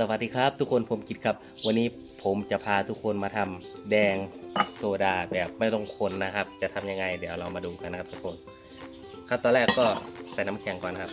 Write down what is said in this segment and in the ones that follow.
สวัสดีครับ ทุกคนผมกิตครับ วันนี้ผมจะพาทุกคนมาทำแดงโซดาแบบไม่ต้องคนนะครับ จะทำยังไง เดี๋ยวเรามาดูกันนะครับทุกคนขั้นตอนแรกก็ใส่น้ำแข็งก่อนนครับ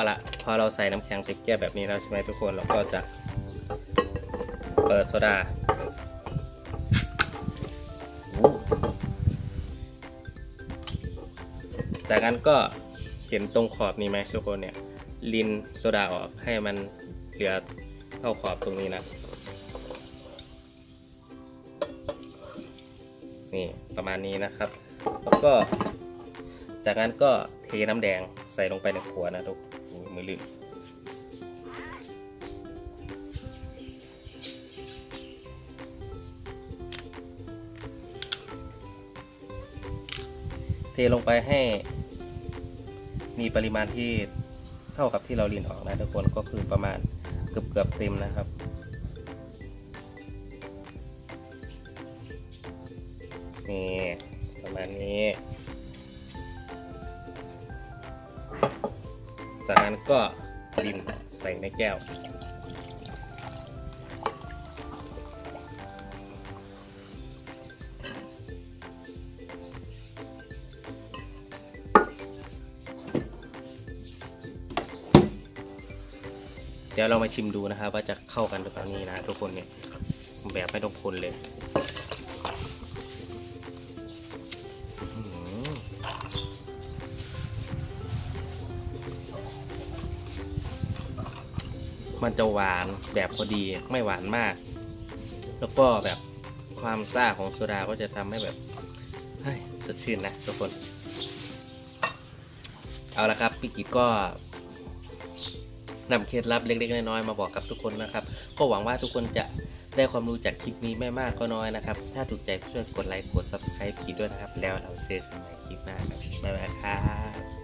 เอาละพอเราใส่น้ำแข็งไปแก้วแบบนี้แล้วใช่ไหมทุกคนเราก็จะเปิดโซดาจากนั้นก็เห็นตรงขอบนี้ไหมทุกคนเนี่ยลินโซดาออกให้มันเหลือเข้าขอบตรงนี้นะ นี่ประมาณนี้นะครับ แล้วก็จากนั้นก็เทน้ำแดงใส่ลงไปในขวดนะทุก โอ้ยมือลื่นเทลงไปให้ มีปริมาณที่เท่ากับที่เราลินออกนะทุกคนก็คือประมาณเกือบเกือบเต็มนะครับนี่ประมาณนี้ จากนั้นก็ดินใส่ในแก้ว เดี๋ยวเรามาชิมดูนะครับ ว่าจะเข้ากันหรือเปล่านี่นะทุกคนเนี่ยแบบไม่ต้องคนเลย มันจะหวานแบบพอดีไม่หวานมาก แล้วก็แบบความซ่าของโซดาก็จะทำให้แบบเฮ้ยสดชื่นนะทุกคน เอาละครับพี่กิจก็นำเคล็ดลับเล็กๆน้อยๆมาบอกกับทุกคนนะครับ ก็หวังว่าทุกคนจะได้ความรู้จากคลิปนี้ไม่มากก็น้อยนะครับ ถ้าถูกใจช่วยกดไลค์กด subscribe กิจด้วยนะครับ แล้วเราเจอกันใหม่คลิปหน้าครับบ๊ายบายครับ